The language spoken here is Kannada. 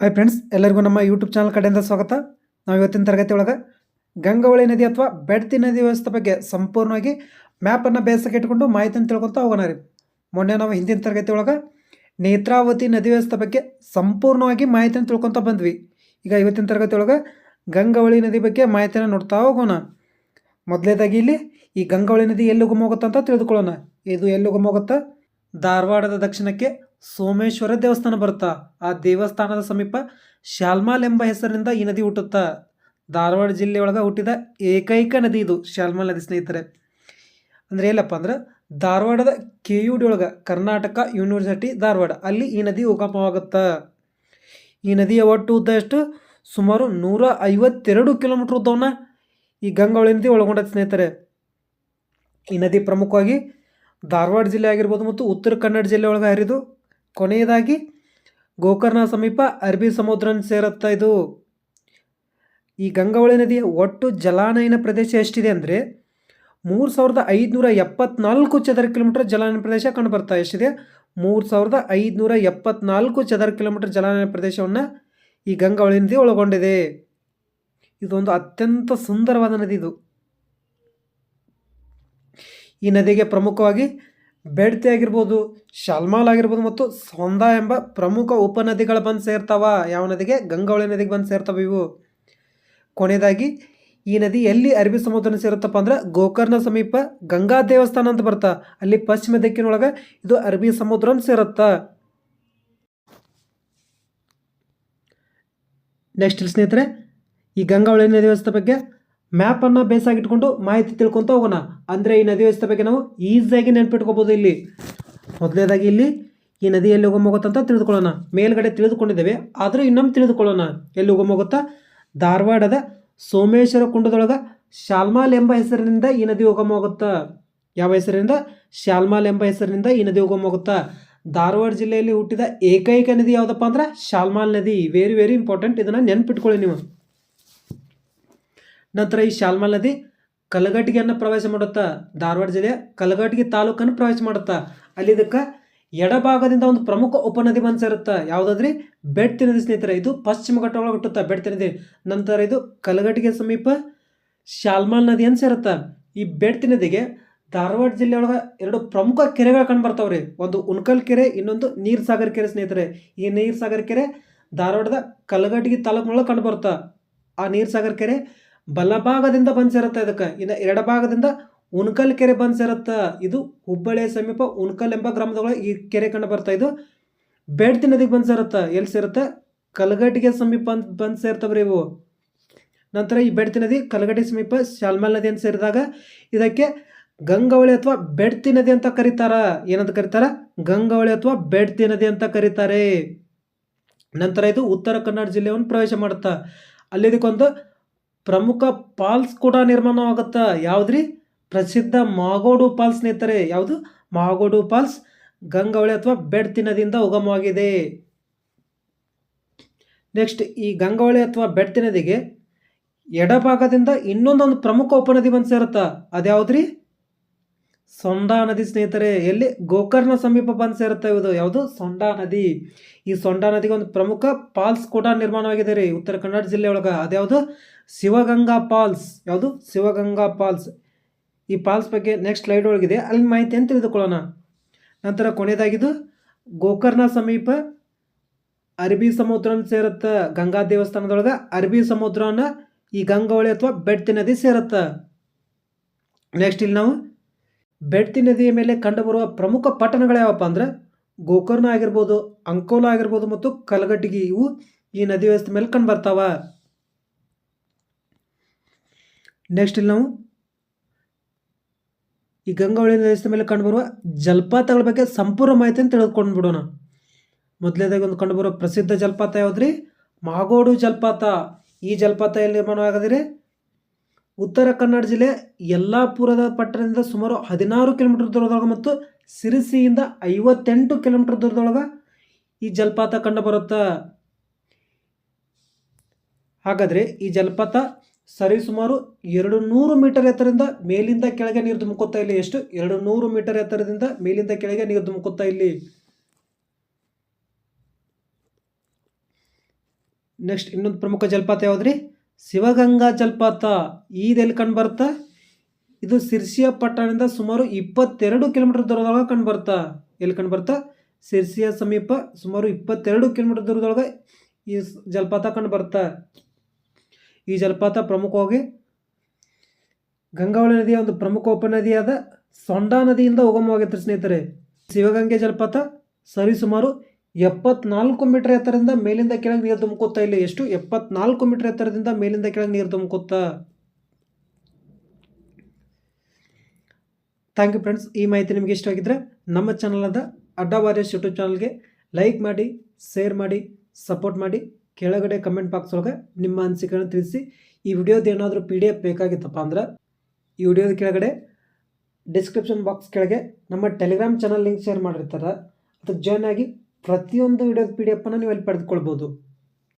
ಹಾಯ್ ಫ್ರೆಂಡ್ಸ್ ಎಲ್ಲರಿಗೂ ನಮ್ಮ ಯೂಟ್ಯೂಬ್ ಚಾನಲ್ ಕಡೆಯಿಂದ ಸ್ವಾಗತ. ನಾವು ಇವತ್ತಿನ ತರಗತಿ ಒಳಗೆ ಗಂಗಾವಳಿ ನದಿ ಅಥವಾ ಬೆಡ್ತಿ ನದಿ ವ್ಯವಸ್ಥೆ ಬಗ್ಗೆ ಸಂಪೂರ್ಣವಾಗಿ ಮ್ಯಾಪನ್ನು ಬೇಸಕ್ಕೆ ಇಟ್ಕೊಂಡು ಮಾಹಿತಿಯನ್ನು ತಿಳ್ಕೊತಾ ಹೋಗೋಣ ರೀ. ಮೊನ್ನೆ ನಾವು ಹಿಂದಿನ ತರಗತಿ ಒಳಗೆ ನೇತ್ರಾವತಿ ನದಿ ವ್ಯವಸ್ಥೆ ಬಗ್ಗೆ ಸಂಪೂರ್ಣವಾಗಿ ಮಾಹಿತಿಯನ್ನು ತಿಳ್ಕೊತಾ ಬಂದ್ವಿ. ಈಗ ಇವತ್ತಿನ ತರಗತಿ ಒಳಗೆ ಗಂಗಾವಳಿ ನದಿ ಬಗ್ಗೆ ಮಾಹಿತಿಯನ್ನು ನೋಡ್ತಾ ಹೋಗೋಣ. ಮೊದಲೇದಾಗಿ ಇಲ್ಲಿ ಈ ಗಂಗಾವಳಿ ನದಿ ಎಲ್ಲಿ ಉಗಮ ಹೋಗುತ್ತಾ ಅಂತ ತಿಳಿದುಕೊಳ್ಳೋಣ. ಇದು ಎಲ್ಲಿ ಉಗಮ ಹೋಗುತ್ತಾ? ಧಾರವಾಡದ ದಕ್ಷಿಣಕ್ಕೆ ಸೋಮೇಶ್ವರ ದೇವಸ್ಥಾನ ಬರುತ್ತಾ. ಆ ದೇವಸ್ಥಾನದ ಸಮೀಪ ಶಾಲ್ಮಾಲ್ ಎಂಬ ಹೆಸರಿನಿಂದ ಈ ನದಿ ಹುಟ್ಟುತ್ತಾ. ಧಾರವಾಡ ಜಿಲ್ಲೆಯೊಳಗೆ ಹುಟ್ಟಿದ ಏಕೈಕ ನದಿ ಇದು ಶಾಲ್ಮಾಲ್ ನದಿ ಸ್ನೇಹಿತರೆ. ಅಂದರೆ ಏನಪ್ಪ ಅಂದ್ರೆ ಧಾರವಾಡದ ಕೆ ಯು ಡಿ ಒಳಗೆ ಕರ್ನಾಟಕ ಯೂನಿವರ್ಸಿಟಿ ಧಾರವಾಡ, ಅಲ್ಲಿ ಈ ನದಿ ಉಗಮವಾಗುತ್ತಾ. ಈ ನದಿಯ ಒಟ್ಟು ಉದ್ದ ಎಷ್ಟು? ಸುಮಾರು ನೂರ ಐವತ್ತೆರಡು ಕಿಲೋಮೀಟ್ರ್ ಉದ್ದವನ್ನ ಈ ಗಂಗಾವಳಿ ನದಿ ಒಳಗೊಂಡ ಸ್ನೇಹಿತರೆ. ಈ ನದಿ ಪ್ರಮುಖವಾಗಿ ಧಾರವಾಡ ಜಿಲ್ಲೆ ಆಗಿರ್ಬೋದು ಮತ್ತು ಉತ್ತರ ಕನ್ನಡ ಜಿಲ್ಲೆ ಒಳಗೆ ಹರಿದು ಕೊನೆಯದಾಗಿ ಗೋಕರ್ಣ ಸಮೀಪ ಅರಬ್ಬಿ ಸಮುದ್ರ ಸೇರುತ್ತಾ ಇದು. ಈ ಗಂಗಾವಳಿ ನದಿಯ ಒಟ್ಟು ಜಲಾನಯನ ಪ್ರದೇಶ ಎಷ್ಟಿದೆ ಅಂದರೆ ಮೂರು ಸಾವಿರದ ಐದುನೂರ ಎಪ್ಪತ್ನಾಲ್ಕು ಚದರ ಕಿಲೋಮೀಟರ್ ಜಲಾನಯನ ಪ್ರದೇಶ ಕಂಡುಬರ್ತಾ ಎಷ್ಟಿದೆ? ಮೂರು ಸಾವಿರದ ಐದುನೂರ ಎಪ್ಪತ್ನಾಲ್ಕು ಚದರ ಕಿಲೋಮೀಟರ್ ಜಲಾನಯನ ಪ್ರದೇಶವನ್ನು ಈ ಗಂಗಾವಳಿ ನದಿ ಒಳಗೊಂಡಿದೆ. ಇದೊಂದು ಅತ್ಯಂತ ಸುಂದರವಾದ ನದಿ ಇದು. ಈ ನದಿಗೆ ಪ್ರಮುಖವಾಗಿ ಬೆಡ್ತಿ ಆಗಿರ್ಬೋದು, ಶಾಲ್ಮಾಲ್ ಆಗಿರ್ಬೋದು ಮತ್ತು ಸೊಂದ ಎಂಬ ಪ್ರಮುಖ ಉಪನದಿಗಳು ಬಂದು ಸೇರ್ತಾವ. ಯಾವ ನದಿಗೆ? ಗಂಗಾವಳಿ ನದಿಗೆ ಬಂದು ಸೇರ್ತಾವ ಇವು. ಕೊನೆಯದಾಗಿ, ಈ ನದಿ ಎಲ್ಲಿ ಅರಬ್ಬಿ ಸಮುದ್ರನ ಸೇರುತ್ತಪ್ಪ ಅಂದ್ರೆ ಗೋಕರ್ಣ ಸಮೀಪ ಗಂಗಾ ದೇವಸ್ಥಾನ ಅಂತ ಬರ್ತಾ ಅಲ್ಲಿ ಪಶ್ಚಿಮ ದಿಕ್ಕಿನೊಳಗೆ ಇದು ಅರಬ್ಬಿ ಸಮುದ್ರ ಸೇರುತ್ತಾ. ನೆಕ್ಸ್ಟ್ ಸ್ನೇಹಿತರೆ ಈ ಗಂಗಾವಳಿ ನದಿ ವ್ಯವಸ್ಥೆ ಬಗ್ಗೆ ಮ್ಯಾಪನ್ನು ಬೇಸಾಗಿಟ್ಕೊಂಡು ಮಾಹಿತಿ ತಿಳ್ಕೊತ ಹೋಗೋಣ. ಅಂದರೆ ಈ ನದಿ ವ್ಯವಸ್ಥೆ ಬಗ್ಗೆ ನಾವು ಈಸಿಯಾಗಿ ನೆನ್ಪಿಟ್ಕೋಬೋದು ಇಲ್ಲಿ. ಮೊದಲನೇದಾಗಿ ಇಲ್ಲಿ ಈ ನದಿ ಎಲ್ಲಿ ಹೋಗೋಗುತ್ತಂತ ತಿಳಿದುಕೊಳ್ಳೋಣ. ಮೇಲ್ಗಡೆ ತಿಳಿದುಕೊಂಡಿದ್ದೇವೆ, ಆದರೂ ಇನ್ನೊಮ್ಮೆ ತಿಳಿದುಕೊಳ್ಳೋಣ. ಎಲ್ಲಿ ಹೋಗೋಮೋಗುತ್ತಾ ಧಾರವಾಡದ ಸೋಮೇಶ್ವರ ಕುಂಡದೊಳಗೆ ಶಾಲ್ಮಾಲ್ ಎಂಬ ಹೆಸರಿನಿಂದ ಈ ನದಿ ಉಗಮ ಹೋಗುತ್ತಾ ಯಾವ ಹೆಸರಿನಿಂದ? ಶಾಲ್ಮಾಲ್ ಎಂಬ ಹೆಸರಿನಿಂದ ಈ ನದಿ ಹೋಗೋಮೋಗುತ್ತಾ ಧಾರವಾಡ ಜಿಲ್ಲೆಯಲ್ಲಿ ಹುಟ್ಟಿದ ಏಕೈಕ ನದಿ ಯಾವುದಪ್ಪ ಅಂದ್ರೆ? ಶಾಲ್ಮಾಲ್ ನದಿ. ವೆರಿ ವೆರಿ ಇಂಪಾರ್ಟೆಂಟ್ ಇದನ್ನು ನೆನ್ಪಿಟ್ಕೊಳ್ಳಿ ನೀವು. ನಂತರ ಈ ಶಾಲ್ಮಾಲ್ ನದಿ ಕಲಘಟಗಿಯನ್ನು ಪ್ರವೇಶ ಮಾಡುತ್ತಾ, ಧಾರವಾಡ ಜಿಲ್ಲೆಯ ಕಲಘಟಗಿ ತಾಲೂಕನ್ನು ಪ್ರವೇಶ ಮಾಡುತ್ತಾ, ಅಲ್ಲಿ ಇದಕ್ಕೆ ಎಡಭಾಗದಿಂದ ಒಂದು ಪ್ರಮುಖ ಉಪನದಿ ಬಂದು ಸೇರುತ್ತಾ, ಯಾವುದಾದ್ರಿ ಬೆಟ್ಟಿ ನದಿ ಸ್ನೇಹಿತರೆ, ಇದು ಪಶ್ಚಿಮ ಘಟ್ಟ ಒಳಗೆ ಹುಟ್ಟುತ್ತಾ ಬೆಟ್ಟಿ ನದಿ. ನಂತರ ಇದು ಕಲಘಟಗಿ ಸಮೀಪ ಶಾಲ್ಮಾಲ್ ನದಿ ಅಂತ ಸೇರುತ್ತಾ, ಈ ಬೆಟ್ಟಿ ನದಿಗೆ ಧಾರವಾಡ ಜಿಲ್ಲೆಯೊಳಗೆ ಎರಡು ಪ್ರಮುಖ ಕೆರೆಗಳು ಕಂಡು ಬರ್ತಾವ್ರಿ. ಒಂದು ಉಣ್ಕಲ್ ಕೆರೆ, ಇನ್ನೊಂದು ನೀರ್ ಸಾಗರ್ ಕೆರೆ ಸ್ನೇಹಿತರೆ. ಈ ನೀರ್ ಸಾಗರ್ ಕೆರೆ ಧಾರವಾಡದ ಕಲಘಟಗಿ ತಾಲೂಕಿನೊಳಗೆ ಕಂಡು ಬರುತ್ತಾ, ಆ ನೀರ್ ಸಾಗರ್ ಕೆರೆ ಬಲಭಾಗದಿಂದ ಬಂದು ಸೇರುತ್ತೆ ಇದಕ್ಕೆ ಇನ್ನು ಎಡಭಾಗದಿಂದ ಉಣ್ಕಲ್ ಕೆರೆ ಬಂದು ಸೇರುತ್ತೆ. ಇದು ಹುಬ್ಬಳ್ಳಿಯ ಸಮೀಪ ಉಣ್ಕಲ್ ಎಂಬ ಗ್ರಾಮದೊಳಗೆ ಈ ಕೆರೆ ಕಂಡು ಬರ್ತಾ ಇದು ಬೆಡ್ತಿ ನದಿಗೆ ಬಂದು ಸೇರುತ್ತೆ. ಎಲ್ಲಿ ಸೇರುತ್ತೆ? ಕಲಗಟ್ಟಿಗೆ ಸಮೀಪ ಅಂತ ಬಂದು ಸೇರ್ತವ್ರಿ ಇವು. ನಂತರ ಈ ಬೆಡ್ತಿ ನದಿ ಕಲಗಟ್ಟಿ ಸಮೀಪ ಶಾಲ್ಮಲ್ ನದಿ ಅಂತ ಸೇರಿದಾಗ ಇದಕ್ಕೆ ಗಂಗಾವಳಿ ಅಥವಾ ಬೆಡ್ತಿ ನದಿ ಅಂತ ಕರೀತಾರ. ಏನಂತ ಕರೀತಾರ? ಗಂಗಾವಳಿ ಅಥವಾ ಬೆಡ್ತಿ ನದಿ ಅಂತ ಕರೀತಾರೆ. ನಂತರ ಇದು ಉತ್ತರ ಕನ್ನಡ ಜಿಲ್ಲೆಯನ್ನು ಪ್ರವೇಶ ಮಾಡುತ್ತಾ ಅಲ್ಲಿ ಇದಕ್ಕೊಂದು ಪ್ರಮುಖ ಪಾಲ್ಸ್ ಕೂಡ ನಿರ್ಮಾಣವಾಗುತ್ತಾ? ಯಾವುದ್ರಿ? ಪ್ರಸಿದ್ಧ ಮಾಗೋಡು ಪಾಲ್ಸ್ ಸ್ನೇಹಿತರೆ, ಯಾವುದು? ಮಾಗೋಡು ಪಾಲ್ಸ್ ಗಂಗಾವಳಿ ಅಥವಾ ಬೆಡ್ ತಿನ್ನದಿಂದ ಉಗಮವಾಗಿದೆ. ನೆಕ್ಸ್ಟ್, ಈ ಗಂಗಾವಳಿ ಅಥವಾ ಬೆಡ್ ತಿನ್ನದಿಗೆ ಎಡಭಾಗದಿಂದ ಇನ್ನೊಂದೊಂದು ಪ್ರಮುಖ ಉಪನದಿ ಬಂದು ಸೇರುತ್ತಾ? ಅದ್ಯಾವುದ್ರಿ? ಸೊಂಡಾ ನದಿ ಸ್ನೇಹಿತರೆ, ಎಲ್ಲಿ ಗೋಕರ್ಣ ಸಮೀಪ ಬಂದು ಸೇರುತ್ತೆ ಇದು? ಯಾವುದು? ಸೊಂಡಾ ನದಿ. ಈ ಸೊಂಡಾ ನದಿಗೆ ಒಂದು ಪ್ರಮುಖ ಪಾಲ್ಸ್ ಕೂಡ ನಿರ್ಮಾಣವಾಗಿದೆ ರೀ. ಉತ್ತರ ಕನ್ನಡ ಜಿಲ್ಲೆ ಒಳಗೆ. ಅದ್ಯಾವುದು? ಶಿವಗಂಗಾ ಪಾಲ್ಸ್ ಯಾವುದು? ಶಿವಗಂಗಾ ಪಾಲ್ಸ್ ಈ ಪಾಲ್ಸ್ ಬಗ್ಗೆ ನೆಕ್ಸ್ಟ್ ಸ್ಲೈಡ್ ಒಳಗಿದೆ. ಅಲ್ಲಿ ಮಾಹಿತಿಯನ್ನು ತಿಳಿದುಕೊಳ್ಳೋಣ? ನಂತರ ಕೊನೆಯದಾಗಿದ್ದು ಗೋಕರ್ಣ ಸಮೀಪ ಅರಬಿ ಸಮುದ್ರ ಸೇರುತ್ತೆ. ಗಂಗಾ ದೇವಸ್ಥಾನದೊಳಗೆ ಅರಬಿ ಸಮುದ್ರನ ಈ ಗಂಗಾವಳಿ ಅಥವಾ ಬೆಟ್ಟಿ ನದಿ ಸೇರುತ್ತೆ. ನೆಕ್ಸ್ಟ್ ಇಲ್ಲಿ ನಾವು ಬೆಡ್ತಿ ನದಿಯ ಮೇಲೆ ಕಂಡುಬರುವ ಪ್ರಮುಖ ಪಟ್ಟಣಗಳು ಯಾವಪ್ಪ ಅಂದ್ರೆ ಗೋಕರ್ಣ ಆಗಿರ್ಬೋದು, ಅಂಕೋಲ ಆಗಿರ್ಬೋದು ಮತ್ತು ಕಲಗಟ್ಟಿಗಿ ಇವು ಈ ನದಿ ವ್ಯವಸ್ಥೆ ಮೇಲೆ ಕಂಡು ಬರ್ತಾವ. ನೆಕ್ಸ್ಟ್ ಇಲ್ಲಿ ನಾವು ಈ ಗಂಗಾವಳಿ ವ್ಯವಸ್ಥೆ ಮೇಲೆ ಕಂಡುಬರುವ ಜಲಪಾತಗಳ ಬಗ್ಗೆ ಸಂಪೂರ್ಣ ಮಾಹಿತಿಯನ್ನು ತಿಳಿದುಕೊಂಡು ಬಿಡೋಣ. ಮೊದಲನೇದಾಗಿ ಒಂದು ಕಂಡುಬರುವ ಪ್ರಸಿದ್ಧ ಜಲಪಾತ ಯಾವುದ್ರಿ? ಮಾಗೋಡು ಜಲಪಾತ. ಈ ಜಲಪಾತ ಎಲ್ಲಿ ನಿರ್ಮಾಣವಾಗದಿರಿ ಉತ್ತರ ಕನ್ನಡ ಜಿಲ್ಲೆ ಯಲ್ಲಾಪುರದ ಪಟ್ಟಣದಿಂದ ಸುಮಾರು ಹದಿನಾರು ಕಿಲೋಮೀಟರ್ ದೂರದೊಳಗ ಮತ್ತು ಸಿರಿಸಿಯಿಂದ ಐವತ್ತೆಂಟು ಕಿಲೋಮೀಟರ್ ದೂರದೊಳಗೆ ಈ ಜಲಪಾತ ಕಂಡುಬರುತ್ತಾ ಹಾಗಾದರೆ ಈ ಜಲಪಾತ ಸರಿಸುಮಾರು ಎರಡು ನೂರು ಮೀಟರ್ ಎತ್ತರದಿಂದ ಮೇಲಿಂದ ಕೆಳಗೆ ನೀರು ಧುಮುಕುತ್ತಾ ಇಲ್ಲಿ? ಎಷ್ಟು? ಎರಡು ನೂರು ಮೀಟರ್ ಎತ್ತರದಿಂದ ಮೇಲಿಂದ ಕೆಳಗೆ ನೀರು ಧುಮುಕುತ್ತಾ ಇಲ್ಲಿ? ನೆಕ್ಸ್ಟ್ ಇನ್ನೊಂದು ಪ್ರಮುಖ ಜಲಪಾತ ಯಾವ್ದ್ರಿ? ಶಿವಗಂಗಾ ಜಲಪಾತ ಇದೆಲ್ಲಿ ಕಂಡು ಬರ್ತಾ ಇದು ಸಿರ್ಸಿಯ ಪಟ್ಟಣದಿಂದ ಸುಮಾರು ಇಪ್ಪತ್ತೆರಡು ಕಿಲೋಮೀಟರ್ ದೂರದೊಳಗೆ ಕಂಡು ಬರ್ತಾ ಎಲ್ಲಿ ಕಂಡು ಬರ್ತಾ ಸಿರ್ಸಿಯ ಸಮೀಪ ಸುಮಾರು ಇಪ್ಪತ್ತೆರಡು ಕಿಲೋಮೀಟರ್ ದೂರದೊಳಗೆ ಈ ಜಲಪಾತ ಕಂಡು ಬರ್ತಾ ಈ ಜಲಪಾತ ಪ್ರಮುಖವಾಗಿ ಗಂಗಾವಳಿ ನದಿಯ ಒಂದು ಪ್ರಮುಖ ಉಪನದಿಯಾದ ಸೊಂಡಾ ನದಿಯಿಂದ ಉಗಮವಾಗಿತ್ತು ಸ್ನೇಹಿತರೆ. ಶಿವಗಂಗೆ ಜಲಪಾತ ಸರಿಸುಮಾರು ಎಪ್ಪತ್ನಾಲ್ಕು ಮೀಟರ್ ಎತ್ತರದಿಂದ ಮೇಲಿಂದ ಕೆಳಗೆ ನೀರು ತುಂಬುತ್ತಾ ಇಲ್ಲ? ಎಷ್ಟು? ಎಪ್ಪತ್ನಾಲ್ಕು ಮೀಟರ್ ಎತ್ತರದಿಂದ ಮೇಲಿಂದ ಕೆಳಗೆ ನೀರು ತುಂಬುತ್ತಾ ಥ್ಯಾಂಕ್ ಯು ಫ್ರೆಂಡ್ಸ್ ಈ ಮಾಹಿತಿ ನಿಮಗೆ ಇಷ್ಟ ಆಗಿದ್ರೆ ನಮ್ಮ ಚಾನಲಾದ ಅಡ್ಡ ವಾರಿಯರ್ಸ್ ಯೂಟ್ಯೂಬ್ ಚಾನಲ್ಗೆ ಲೈಕ್ ಮಾಡಿ ಶೇರ್ ಮಾಡಿ ಸಪೋರ್ಟ್ ಮಾಡಿ. ಕೆಳಗಡೆ ಕಮೆಂಟ್ ಬಾಕ್ಸ್ ಒಳಗೆ ನಿಮ್ಮ ಅನಿಸಿಕೆಗಳನ್ನು ತಿಳಿಸಿ. ಈ ವಿಡಿಯೋದು ಏನಾದರೂ ಪಿ ಡಿ ಎಫ್ ಬೇಕಾಗಿತ್ತಪ್ಪ ಅಂದ್ರೆ ಈ ವಿಡಿಯೋದ ಕೆಳಗಡೆ ಡಿಸ್ಕ್ರಿಪ್ಷನ್ ಬಾಕ್ಸ್ ಕೆಳಗೆ ನಮ್ಮ ಟೆಲಿಗ್ರಾಮ್ ಚಾನಲ್ ಲಿಂಕ್ ಶೇರ್ ಮಾಡಿರ್ತಾರೆ. ಅದಕ್ಕೆ ಜಾಯ್ನ್ ಆಗಿ ಪ್ರತಿಯೊಂದು ವಿಡಿಯೋದ ಪಿ ಡಿ ಎಫನ್ನು ನೀವು ಅಲ್ಲಿ ಪಡೆದುಕೊಳ್ಬೋದು?